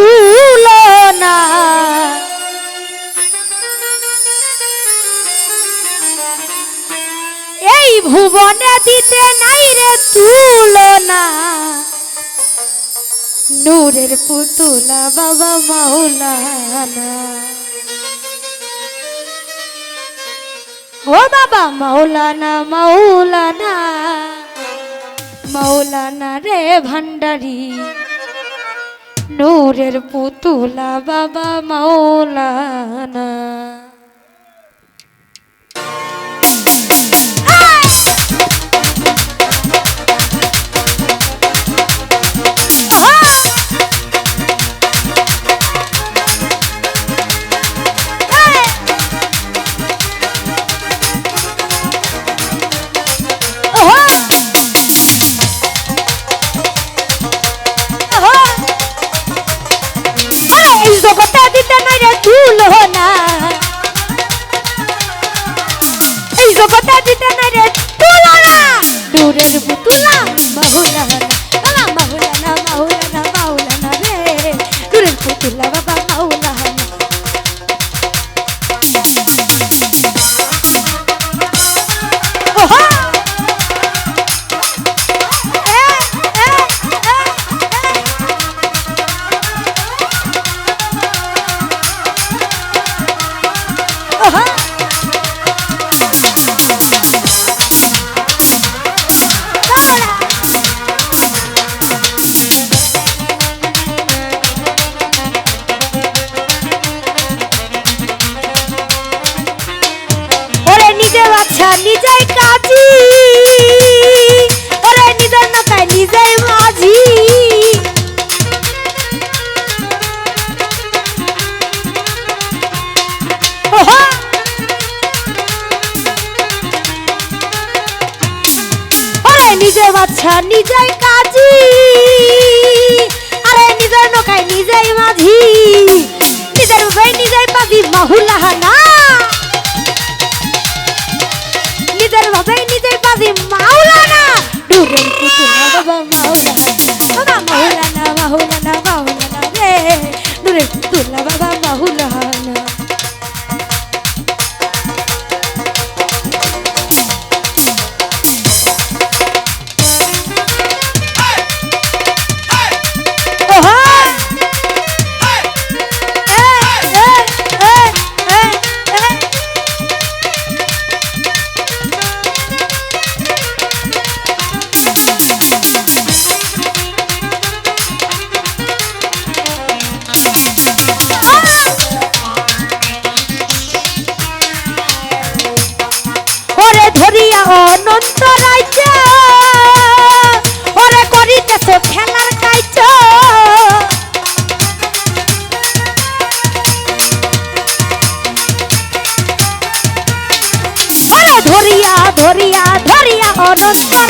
তুলনা এই ভুবনে দিতে নাই রে তুলনা নূরের পুতুলা বাবা মাওলানা। ও বাবা মাওলানা মাওলানা। মাওলানা রে ভান্ডারী। নূরের পুতুলা বাবা মাওলানা। ils ont pas বাচ্চা নিজেই কাজী। আরে নিজের নৌকায় নিজেই মাঝি। অনুষ্ঠান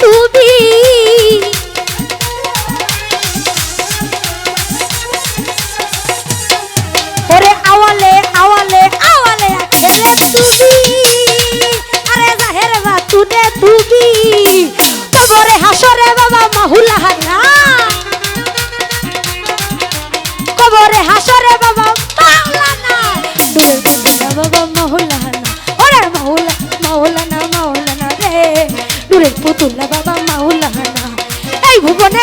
তুমি? ওরে আওয়ালে আওয়ালে তুমি আরে হাসরে বাবা মাহুলা হানা দূরের পুতুল্লা বাবা মাওলানা। এই ভুবনে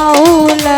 মাওলানা।